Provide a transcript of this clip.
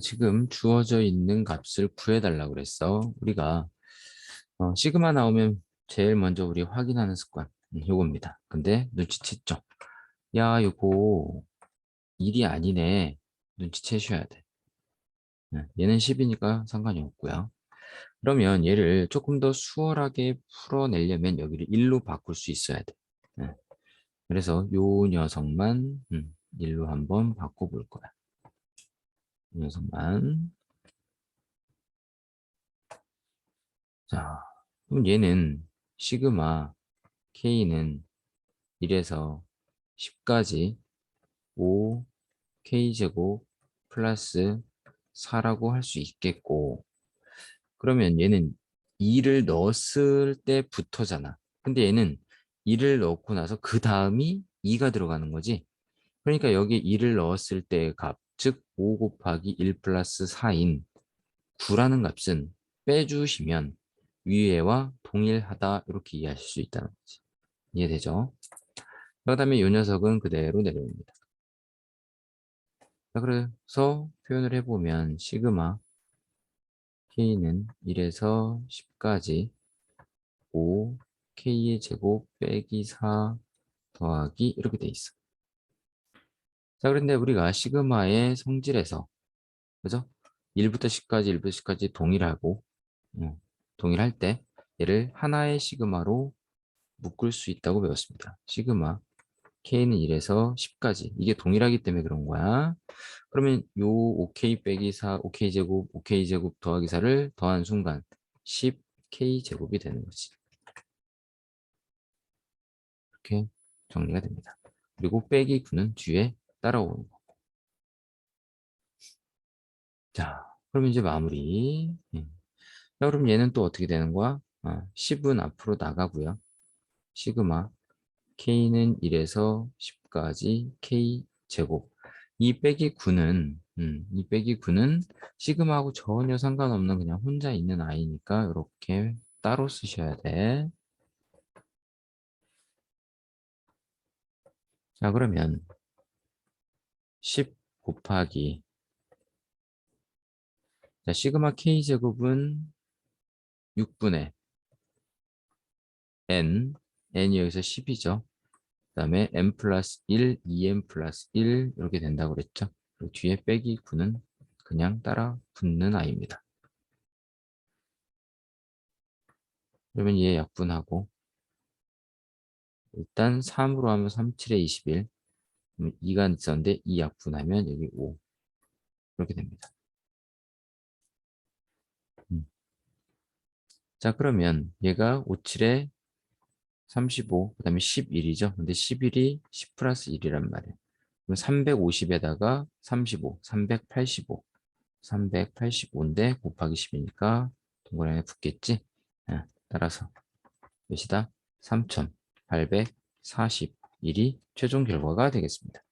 지금 주어져 있는 값을 구해달라고 그랬어. 우리가 어, 시그마 나오면 제일 먼저 우리 확인하는 습관 음, 요겁니다. 근데 눈치챘죠? 야 요거 1이 아니네. 눈치채셔야 돼. 네, 얘는 10이니까 상관이 없고요. 그러면 얘를 조금 더 수월하게 풀어내려면 여기를 1로 바꿀 수 있어야 돼. 네. 그래서 요 녀석만 음, 1로 한번 바꿔볼 거야. 이 녀석만. 자, 그럼 얘는 시그마 k는 1에서 10까지 5 k제곱 플러스 4라고 할 수 있겠고 그러면 얘는 2를 넣었을 때부터잖아. 근데 얘는 2를 넣고 나서 그 다음이 2가 들어가는 거지. 그러니까 여기 2를 넣었을 때의 값, 즉 5 곱하기 1 플러스 4인 9라는 값은 빼주시면 위에와 동일하다 이렇게 이해하실 수 있다는 거지. 이해되죠? 그 다음에 이 녀석은 그대로 내려옵니다. 자, 그래서 표현을 해보면 시그마 k는 1에서 10까지 5 k의 제곱 빼기 4 더하기 이렇게 돼 있어. 자, 그런데 우리가 시그마의 성질에서 그죠? 1부터 10까지 1부터 10까지 동일하고 음, 동일할 때 얘를 하나의 시그마로 묶을 수 있다고 배웠습니다. 시그마 k는 1에서 10까지 이게 동일하기 때문에 그런 거야. 그러면 요 5k 빼기 4, 5k 제곱, 5k 제곱 더하기 4를 더한 순간 10k 제곱이 되는 거지. 이렇게 정리가 됩니다. 그리고 빼기 9는 뒤에 따라오는 거. 자, 그럼 이제 마무리. 예. 자, 그럼 얘는 또 어떻게 되는 거야? 아, 10은 앞으로 나가고요. 시그마 k는 1에서 10까지 k 제곱. 이 빼기 9는 음, 이 빼기 9는 시그마하고 전혀 상관없는 그냥 혼자 있는 아이니까 이렇게 따로 쓰셔야 돼. 자, 그러면 10 곱하기 자, 시그마 k 제곱은 6분의 n, n이 여기서 10이죠. 그 다음에 n 플러스 1, 2n 플러스 1 이렇게 된다고 그랬죠. 그리고 뒤에 빼기 9는 그냥 따라 붙는 아이입니다. 그러면 얘 약분하고 일단 3으로 하면 3, 7에 21 2가 있었는데 2 약분하면 여기 5 이렇게 됩니다. 음. 자 그러면 얘가 5, 7에 35, 그 다음에 11이죠. 근데 11이 10 플러스 1이란 말이에요. 그럼 350에다가 35, 385. 385인데 곱하기 10이니까 동그라미에 붙겠지? 네, 따라서 몇이다? 3841이 최종 결과가 되겠습니다.